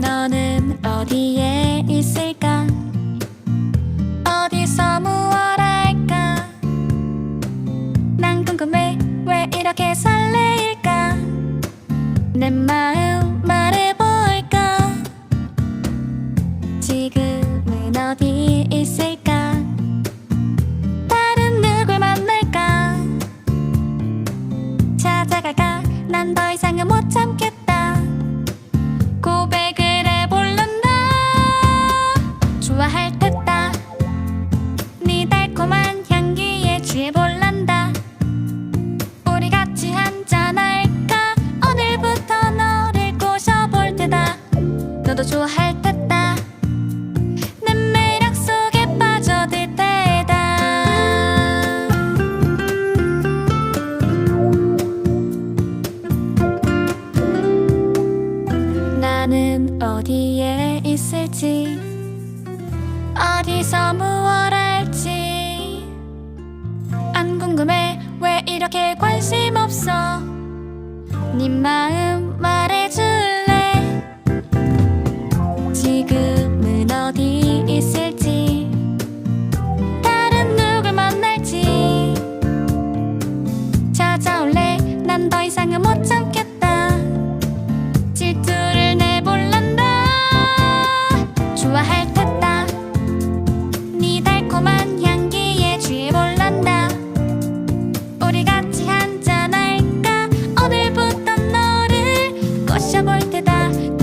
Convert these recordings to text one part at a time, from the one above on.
너는 어디에 있을까? 어디서 무엇할까? 난 궁금해 왜 이렇게 설레일까? 내 마음 말해볼까? 지금은 어디 있을까? 다른 누굴 만날까? 찾아갈까? 난 더 이상 나는 어디에 있을지 어디서 무엇 할지. 안 궁금해 왜 이렇게 관심 없어? 네 마음 말해줄래? 지금은 어디 있을지 다른 누굴 만날지. 찾아올래? 난 더 이상은 못 참고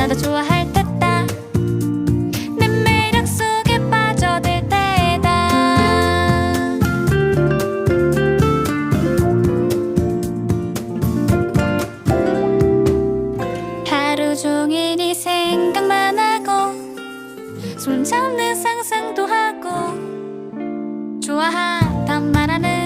나도 좋아할 테다. 내 매력 속에 빠져들 때다. 하루 종일 네 생각만 하고 손 잡는 상상도 하고 좋아하단 말하는